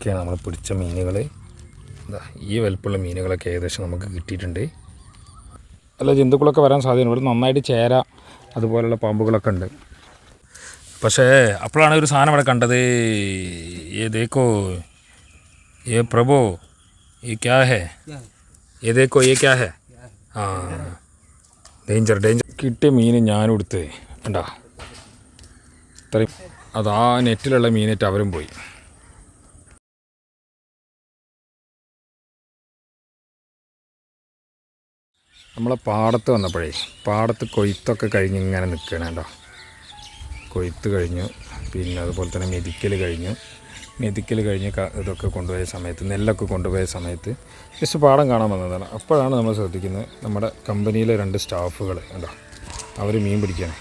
ഇതൊക്കെയാണ് നമ്മൾ പിടിച്ച മീനുകൾ എന്താ ഈ വലിപ്പമുള്ള മീനുകളൊക്കെ ഏകദേശം നമുക്ക് കിട്ടിയിട്ടുണ്ട്. അല്ല ജന്തുക്കളൊക്കെ വരാൻ സാധ്യതയുണ്ട്. ഇവിടെ നന്നായിട്ട് ചേര അതുപോലുള്ള പാമ്പുകളൊക്കെ ഉണ്ട്. പക്ഷേ അപ്പോഴാണ് ഒരു സാധനം ഇവിടെ കണ്ടത്. ഏ ദേക്കോ ഏ പ്രഭു ഈ ക്യാ ഹേ? ഏ ദേക്കോ ഏ ക്യാ ഹേ? ആ ഡേഞ്ചർ ഡേഞ്ചർ കിട്ടിയ മീൻ ഞാനും എടുത്ത് കണ്ടാ? ഇത്രയും അതാ നെറ്റിലുള്ള മീനേറ്റ് അവരും പോയി. നമ്മളെ പാടത്ത് വന്നപ്പോഴേ പാടത്ത് കൊയ്ത്തൊക്കെ കഴിഞ്ഞ് ഇങ്ങനെ നിൽക്കണം കേട്ടോ കൊയ്ത്ത് കഴിഞ്ഞു പിന്നെ അതുപോലെ തന്നെ മെതിക്കൽ കഴിഞ്ഞു. മെതിക്കൽ കഴിഞ്ഞ് ഇതൊക്കെ കൊണ്ടുപോയ സമയത്ത് നെല്ലൊക്കെ കൊണ്ടുപോയ സമയത്ത് ജസ്റ്റ് പാടം കാണാൻ വന്നതാണ്. അപ്പോഴാണ് നമ്മൾ ശ്രദ്ധിക്കുന്നത് നമ്മുടെ കമ്പനിയിലെ രണ്ട് സ്റ്റാഫുകൾ കണ്ടോ? അവർ മീൻ പിടിക്കണം.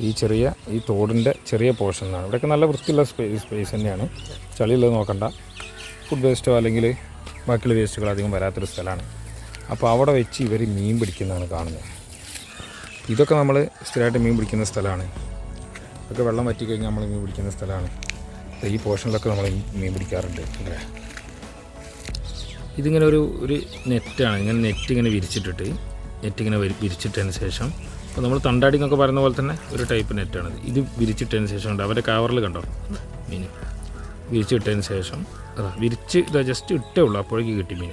ഈ ചെറിയ ഈ തോടിന്റെ ചെറിയ പോർഷനാണ് ഇവിടെയൊക്കെ നല്ല വൃത്തിയുള്ള സ്പേസ് സ്പേസ് തന്നെയാണ്. ചളിയുള്ളത് നോക്കണ്ട. ഫുഡ് വേസ്റ്റോ അല്ലെങ്കിൽ ബാക്കിയുള്ള വേസ്റ്റുകൾ അധികം വരാത്തൊരു സ്ഥലമാണ്. അപ്പോൾ അവിടെ വെച്ച് ഇവർ മീൻ പിടിക്കുന്നതാണ് കാണുന്നത്. ഇതൊക്കെ നമ്മൾ സ്ഥിരമായിട്ട് മീൻ പിടിക്കുന്ന സ്ഥലമാണ്. ഇതൊക്കെ വെള്ളം വറ്റി കഴിഞ്ഞാൽ നമ്മൾ മീൻ പിടിക്കുന്ന സ്ഥലമാണ്. ഈ പോർഷനിലൊക്കെ നമ്മൾ മീൻ പിടിക്കാറുണ്ട് അല്ലേ ഇതിങ്ങനെ ഒരു ഒരു നെറ്റാണ്. ഇങ്ങനെ നെറ്റ് ഇങ്ങനെ വിരിച്ചിട്ടിട്ട് നെറ്റ് ഇങ്ങനെ വരി- വിരിച്ചിട്ടതിന് ശേഷം അപ്പോൾ നമ്മൾ തണ്ടാടി എന്നൊക്കെ പറയുന്ന പോലെ തന്നെ ഒരു ടൈപ്പ് നെറ്റാണ് ഇത്. വിരിച്ചിട്ടതിന് ശേഷം ഉണ്ട് അവരുടെ കവറിൽ കണ്ടോ? മീൻ വിരിച്ചിട്ടതിന് ശേഷം വിരിച്ച് ഇതാ ജസ്റ്റ് ഇട്ടേ ഉള്ളൂ. അപ്പോഴേക്ക് കിട്ടി മീൻ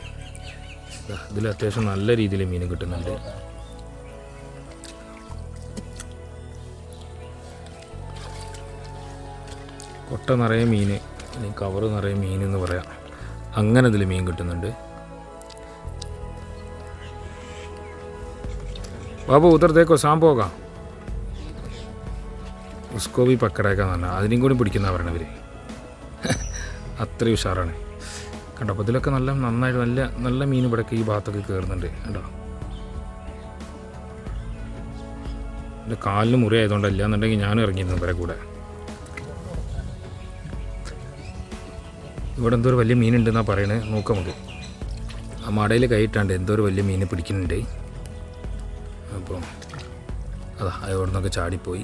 ഇതിൽ അത്യാവശ്യം നല്ല രീതിയിൽ മീൻ കിട്ടുന്നുണ്ട്. കൊട്ട നിറയെ മീൻ അല്ലെങ്കിൽ കവർ നിറയെ മീൻ എന്ന് പറയാം. അങ്ങനെ ഇതിൽ മീൻ കിട്ടുന്നുണ്ട്. ബാബു ഉത്തർ സാം പോകാം ഉസ്കോബി പക്കടേക്കാന്ന് പറഞ്ഞാൽ അതിനെയും കൂടി പിടിക്കുന്ന പറയണവര്. അത്രയും ഉഷാറാണ്. കണ്ടോ? അപ്പോൾ ഇതിലൊക്കെ നല്ല നന്നായിട്ട് നല്ല നല്ല മീൻ ഇവിടെയൊക്കെ ഈ ഭാഗത്തൊക്കെ കയറുന്നുണ്ട് കണ്ടോ? എന്റെ കാലിന് മുറി ആയതുകൊണ്ടല്ല എന്നുണ്ടെങ്കിൽ ഞാനും ഇറങ്ങിയിരുന്നു ഇവരെ കൂടെ. ഇവിടെ എന്തോ ഒരു വലിയ മീനുണ്ടെന്നാണ് പറയണത് നോക്കാം നമുക്ക്. ആ മടയിൽ കയറ്റാണ്ട് എന്തോ ഒരു വലിയ മീൻ പിടിക്കുന്നുണ്ട്. അപ്പം അതാ അവിടെ നിന്നൊക്കെ ചാടിപ്പോയി.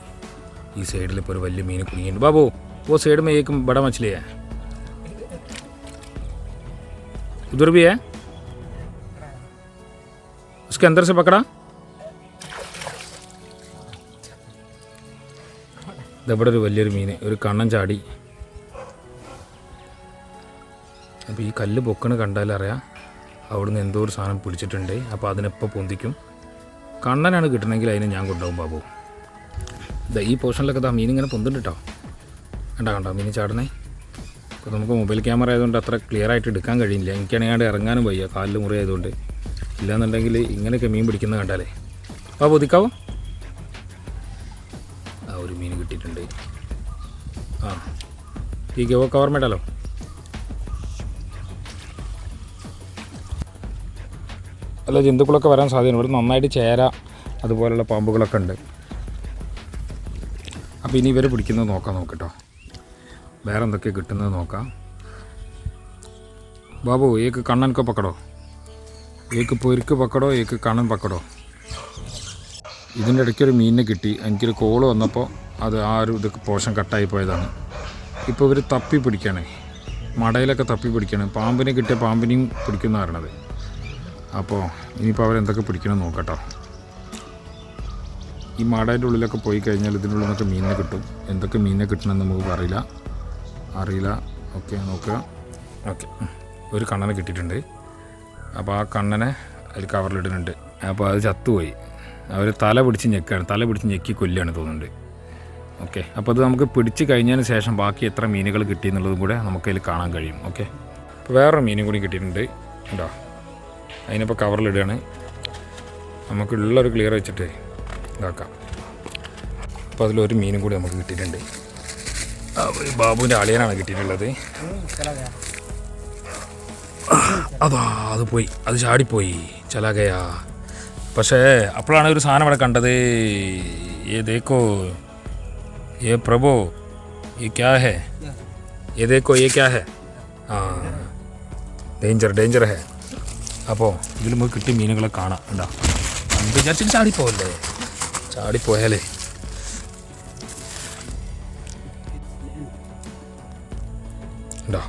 ഈ സൈഡിൽ ഇപ്പോൾ ഒരു വലിയ മീൻ കുടുങ്ങിയിട്ടുണ്ട്. ബാബു ഓ സൈഡ് മേക്കും ഇവിടെ മച്ചിലേ उधर भी है उसके अंदर से पकड़ा ഇതവിടെ ഒരു വലിയൊരു മീൻ ഒരു കണ്ണൻ ചാടി അപ്പോൾ ഈ കല്ല് പൊക്കണ കണ്ടാലറിയാം അവിടുന്ന് എന്തോ ഒരു സാധനം പിടിച്ചിട്ടുണ്ട് അപ്പോൾ അതിനെപ്പോൾ പൊന്തിക്കും കണ്ണനാണ് കിട്ടണമെങ്കിൽ അതിനെ ഞാൻ കൊണ്ടുപോകും ബാബു ഇതാ ഈ പോർഷനിലൊക്കെ ഇതാ മീൻ ഇങ്ങനെ പൊന്തുണ്ട് കേട്ടോ കണ്ടോ കണ്ടോ മീൻ ചാടണേ അപ്പോൾ നമുക്ക് മൊബൈൽ ക്യാമറ ആയതുകൊണ്ട് അത്ര ക്ലിയർ ആയിട്ട് എടുക്കാൻ കഴിയില്ല. എനിക്കാണെങ്കിൽ ഇറങ്ങാനും വയ്യ കാലിൽ മുറി ആയതുകൊണ്ട്. ഇല്ലാന്നുണ്ടെങ്കിൽ ഇങ്ങനെയൊക്കെ മീൻ പിടിക്കുന്നത് കണ്ടാലേ. അപ്പോൾ പൊതിക്കാവോ? ആ ഒരു മീൻ കിട്ടിയിട്ടുണ്ട്. ആ. ഈ ഗവ കവർ മേടാലോ? അല്ല ജന്തുക്കളൊക്കെ വരാൻ സാധ്യതയുണ്ട്. ഇവിടെ നന്നായിട്ട് ചേര അതുപോലുള്ള പാമ്പുകളൊക്കെ ഉണ്ട്. അപ്പോൾ ഇനി ഇവർ പിടിക്കുന്നത് നോക്കാം നോക്കട്ടോ വേറെ എന്തൊക്കെ കിട്ടുന്നത് നോക്കാം. ബാബു ഏക്ക് കണ്ണൻക്ക് പക്കടോ? ഏക്ക് പൊരിക്ക് പക്കടോ ഏക്ക് കണ്ണൻ പക്കടോ? ഇതിന്റെ ഇടയ്ക്ക് ഒരു മീനിനെ കിട്ടി. എനിക്കൊരു കോൾ വന്നപ്പോൾ അത് ആ ഒരു ഇത് പോഷൻ കട്ടായി പോയതാണ്. ഇപ്പോൾ ഇവർ തപ്പി പിടിക്കണേ. മടയിലൊക്കെ തപ്പി പിടിക്കണം. പാമ്പിനെ കിട്ടിയ പാമ്പിനെയും പിടിക്കുന്ന പറയണത് അപ്പോൾ ഇനിയിപ്പോൾ അവരെന്തൊക്കെ പിടിക്കണം നോക്കട്ടോ. ഈ മടയുടെ ഉള്ളിലൊക്കെ പോയി കഴിഞ്ഞാൽ ഇതിന്റെ നിന്നൊക്കെ മീനിനെ കിട്ടും. എന്തൊക്കെ മീനിനെ കിട്ടണമെന്ന് നമുക്ക് അറിയില്ല. അറിയില്ല. ഓക്കെ നോക്കുക. ഓക്കെ ഒരു കണ്ണനെ കിട്ടിയിട്ടുണ്ട്. അപ്പോൾ ആ കണ്ണനെ അതിൽ കവറിലിടുന്നുണ്ട്. അപ്പോൾ അത് ചത്തുപോയി. അവർ തല പിടിച്ച് ഞെക്കുകയാണ് തല പിടിച്ച് ഞെക്കി കൊല്ലുകയാണ് തോന്നുന്നുണ്ട്. ഓക്കെ അപ്പോൾ അത് നമുക്ക് പിടിച്ച് കഴിഞ്ഞതിന് ശേഷം ബാക്കി എത്ര മീനുകൾ കിട്ടി എന്നുള്ളതും കൂടെ നമുക്ക് അതിൽ കാണാൻ കഴിയും. ഓക്കെ അപ്പോൾ വേറൊരു മീനും കൂടി കിട്ടിയിട്ടുണ്ട്. ഉണ്ടോ അതിനിപ്പോൾ കവറിലിടുകയാണ്. നമുക്കുള്ളൊരു ക്ലിയർ വെച്ചിട്ട് ഇതാക്കാം. അപ്പോൾ അതിലൊരു മീനും കൂടി നമുക്ക് കിട്ടിയിട്ടുണ്ട്. ബാബുവിന്റെ അളിയനാണ് കിട്ടിയിട്ടുള്ളത്. അതാ അത് പോയി. അത് ചാടിപ്പോയി. ചലാകയാ പക്ഷേ അപ്പോഴാണ് ഒരു സാധനം അവിടെ കണ്ടത്. ഏ ദേക്കോ. ഏ പ്രഭോ. ഈ ക്യാ ഹേ? ഏ ദേക്കോ ഏ ക്യാ ഹേ? ആ. ഡേഞ്ചർ ഡേഞ്ചർ ഹേ. അപ്പോൾ ഇതിൽ നമുക്ക് കിട്ടിയ മീനുകളെ കാണാം. ഉണ്ടാ വിചാരിച്ചിട്ട് ചാടിപ്പോവല്ലേ? ചാടിപ്പോയാലേ. ഉണ്ടോ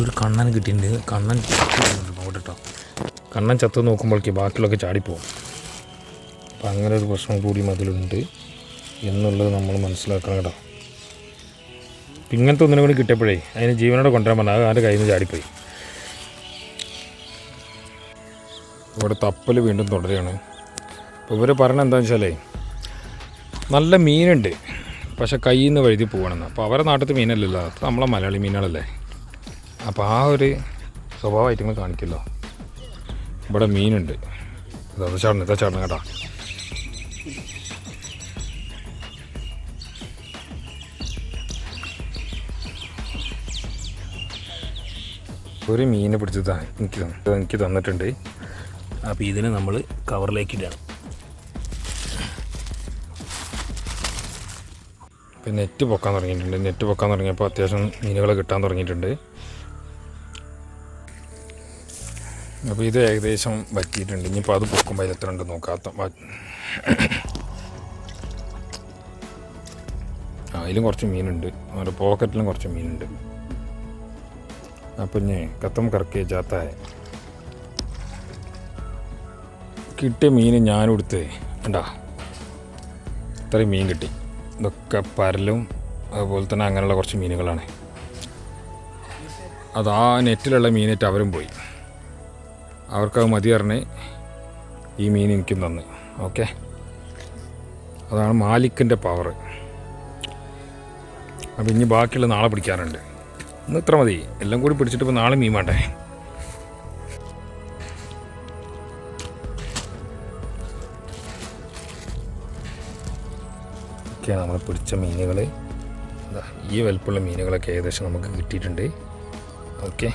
ഒരു കണ്ണൻ കിട്ടിയിട്ടുണ്ട്. കണ്ണൻ നോക്കട്ടെ കേട്ടോ കണ്ണൻ ചത്ത് നോക്കുമ്പോഴേക്ക് ബാക്കിയുള്ളൊക്കെ ചാടിപ്പോവും. അപ്പം അങ്ങനെ ഒരു പ്രശ്നം കൂടി അതിലുണ്ട് എന്നുള്ളത് നമ്മൾ മനസ്സിലാക്കണം കേട്ടോ. അപ്പം ഇങ്ങനത്തെ ഒന്നിനും കൂടി കിട്ടിയപ്പോഴേ അതിന് ജീവനോടെ കൊണ്ടുവരാൻ പറഞ്ഞാൽ അത് കയ്യിൽ നിന്ന് ചാടിപ്പോയി. ഇവിടെ തപ്പൽ വീണ്ടും തുടരുകയാണ്. അപ്പോൾ ഇവർ പറഞ്ഞ എന്താണെന്ന് വെച്ചാലേ നല്ല മീനുണ്ട്. പക്ഷെ കയ്യിൽ നിന്ന് വഴുതി പോകണമെന്ന് അപ്പോൾ അവരെ നാട്ടിലത്തെ മീനല്ലല്ലോ. അത് നമ്മളെ മലയാളി മീനുകളല്ലേ. അപ്പോൾ ആ ഒരു സ്വഭാവമായിട്ട് നിങ്ങൾ കാണിക്കല്ലോ. ഇവിടെ മീനുണ്ട്. ഇതാ ചേട്ടൻ ഇതാ ചേട്ടൻ കേട്ടോ. ഒരു മീനെ പിടിച്ചതാ എനിക്ക് എനിക്ക് തന്നിട്ടുണ്ട്. അപ്പോൾ ഇതിനെ നമ്മൾ കവറിലേക്ക് ഇടുകയാണ്. ഇപ്പം നെറ്റ് പൊക്കാൻ തുടങ്ങിയിട്ടുണ്ട്. നെറ്റ് പൊക്കാൻ തുടങ്ങിയപ്പോൾ അത്യാവശ്യം മീനുകൾ കിട്ടാൻ തുടങ്ങിയിട്ടുണ്ട്. അപ്പോൾ ഇത് ഏകദേശം വറ്റിയിട്ടുണ്ട്. ഇനിയിപ്പോൾ അത് പൊക്കുമ്പോൾ അതിൽ എത്ര ഉണ്ട് നോക്കാത്ത അതിലും കുറച്ച് മീനുണ്ട്. അവരുടെ പോക്കറ്റിലും കുറച്ച് മീനുണ്ട്. അപ്പം ഞാൻ കത്തം കറക്കിയ ചാത്ത കിട്ടിയ മീൻ ഞാനെടുത്ത് ഉണ്ടാ ഇത്രയും മീൻ കിട്ടി. ഇതൊക്കെ പരലും അതുപോലെ തന്നെ അങ്ങനെയുള്ള കുറച്ച് മീനുകളാണ്. അത് ആ നെറ്റിലുള്ള മീനായിട്ട് അവരും പോയി. അവർക്കത് മതി പറഞ്ഞ് ഈ മീൻ എനിക്കും തന്ന്. ഓക്കെ? അതാണ് മാലിക്കിന്റെ പവർ അപ്പം ഇനി ബാക്കിയുള്ള നാളെ പിടിക്കാറുണ്ട് ഇന്ന് ഇത്ര മതി. എല്ലാം കൂടി പിടിച്ചിട്ട് ഇപ്പോൾ നാളെ മീൻ വേണ്ടേ? ഒക്കെയാണ് നമ്മൾ പിടിച്ച മീനുകൾ ഈ വലുപ്പമുള്ള മീനുകളൊക്കെ ഏകദേശം നമുക്ക് കിട്ടിയിട്ടുണ്ട്. ഓക്കെ.